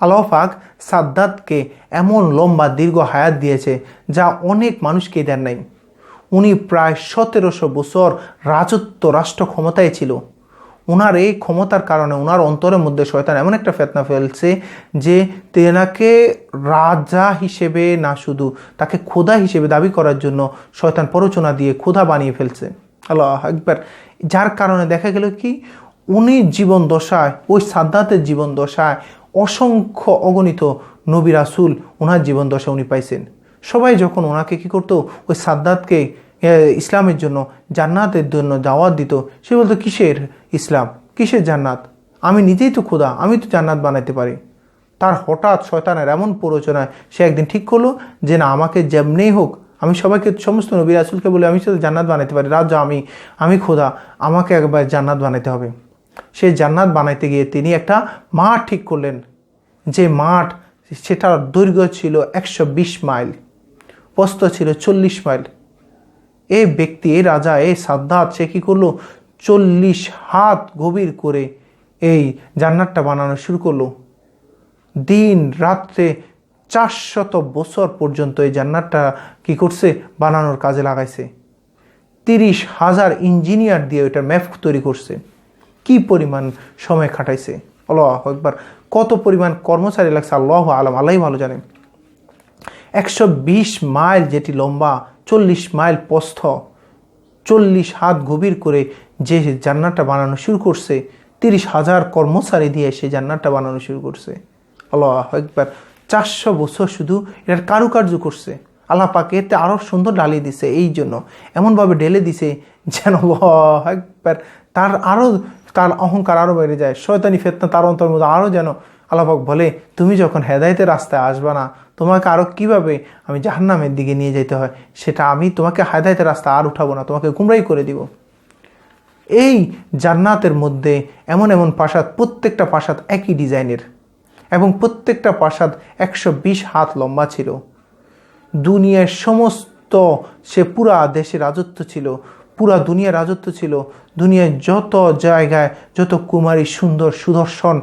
আল্লাহ পাক সাদ্দাতকে এমন লম্বা দীর্ঘ হায়াত দিয়েছে যা অনেক মানুষকে দেন নাই। উনি প্রায় সতেরোশো বছর রাজত্ব রাষ্ট্র ক্ষমতায় ছিল। ওনার এই ক্ষমতার কারণে ওনার অন্তরের মধ্যে শয়তান এমন একটা ফেতনা ফেলছে যে তেনাকে রাজা হিসেবে না শুধু, তাকে খোদা হিসেবে দাবি করার জন্য শয়তান প্ররোচনা দিয়ে খোদা বানিয়ে ফেলছে। আল্লাহ একবার যার কারণে দেখা গেল কি, উনি জীবন দশায়, ওই সাদ্দাতের জীবন দশায় অসংখ্য অগণিত নবী রাসুল ওনার জীবন দশা উনি পাইছেন। সবাই যখন ওনাকে কি করতো? ওই সাদ্দাতকে ইসলামের জন্য, জান্নাতের জন্য দাওয়াত দিত, সে বলতো, কিসের ইসলাম? কিসের জান্নাত? আমি নিজেই তো খোদা, আমি তো জান্নাত বানাইতে পারি। তার হঠাৎ শয়তানের এমন প্ররোচনায় সে একদিন ঠিক করল যে, না, আমাকে যেমনেই হোক, আমি সবাইকে, সমস্ত নবী রাসুলকে বলে, আমি শুধু জান্নাত বানাইতে পারি। রাজা আমি আমি খোদা, আমাকে একবার জান্নাত বানাইতে হবে। সে জান্নাত বানাইতে গিয়ে তিনি একটা মাঠ ঠিক করলেন। যে মাঠ, সেটার দৈর্ঘ্য ছিল একশো বিশ মাইল প্রস্থ ছিল চল্লিশ মাইল। এই ব্যক্তি এই রাজা এই সাদ্দাত, সে কী করল? চল্লিশ হাত গভীর করে এই জান্নাতটা বানানো শুরু করল। দিন রাত্রে চারশত বছর পর্যন্ত এই জান্নাতটা কী করছে? বানানোর কাজে লাগাইছে। তিরিশ হাজার ইঞ্জিনিয়ার দিয়ে ওইটার ম্যাপ তৈরি করছে। কি পরিমাণ সময় খাটাইছে? আল্লাহ একবার কত পরিমাণ কর্মচারী লাগছে, আল্লাহ আলম। আল্লাহ ভালো জানেন একশো বিশ মাইল যেটি লম্বা, চল্লিশ মাইল প্রস্থ, চল্লিশ হাত গভীর করে যে জান্নাতটা বানানো শুরু করছে, তিরিশ হাজার কর্মচারী দিয়ে সে জান্নাতটা বানানো শুরু করছে। আল্লাহ একবার চারশো বছর শুধু এটার কারুকার্য করছে। আল্লাহ পাকে এতে আরও সুন্দর ঢালিয়ে দিছে, এই জন্য। এমনভাবে ঢেলে দিছে যেন একবার তার আরও তার অহংকার আরও বেড়ে যায়। শয়তানি ফেতনা তার অন্তর মধ্যে আরও যেন আল্লাপাক বলে, তুমি যখন হেদায়তের রাস্তায় আসবা না, তোমাকে আরও কীভাবে আমি জাহান্নামের দিকে নিয়ে যেতে হয়? সেটা আমি তোমাকে হেদায়তের রাস্তা আর উঠাবো না, তোমাকে গুমরাই করে দিব। এই জান্নাতের মধ্যে এমন এমন প্রাসাদ, প্রত্যেকটা প্রাসাদ একই ডিজাইনের এবং প্রত্যেকটা প্রাসাদ একশো বিশ হাত লম্বা ছিল। দুনিয়ার সমস্ত, সে পুরা দেশে রাজত্ব ছিল। পুরা দুনিয়া রাজত্ব ছিল। দুনিয়ার যত জায়গায় যত কুমারী সুন্দর সুদর্শন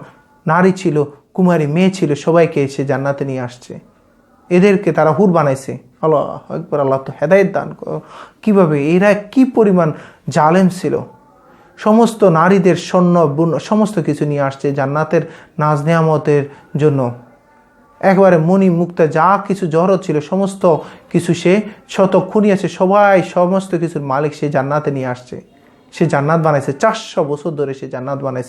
নারী ছিল, কুমারী মেয়ে ছিল, সবাইকে এসে জান্নাতে নিয়ে আসছে। এদেরকে তারা হুর বানাইছে। আল্লাহ একবার আল্লাহ তো হেদায়ত দান। কীভাবে? এরা কি পরিমাণ জালেম ছিল? সমস্ত নারীদের স্বর্ণ সমস্ত কিছু নিয়ে আসছে জান্নাতের নাজ নেয়ামতের জন্য। একবারে মনি মুক্তা যা কিছু জড়ো ছিল, সমস্ত কিছু সে শত খুনি আছে, সবাই সমস্ত কিছুর মালিক সে জান্নাতে নিয়ে আসছে। সে জান্নাত বানাইছে, চারশো বছর ধরে সে জান্নাত বানাইছে।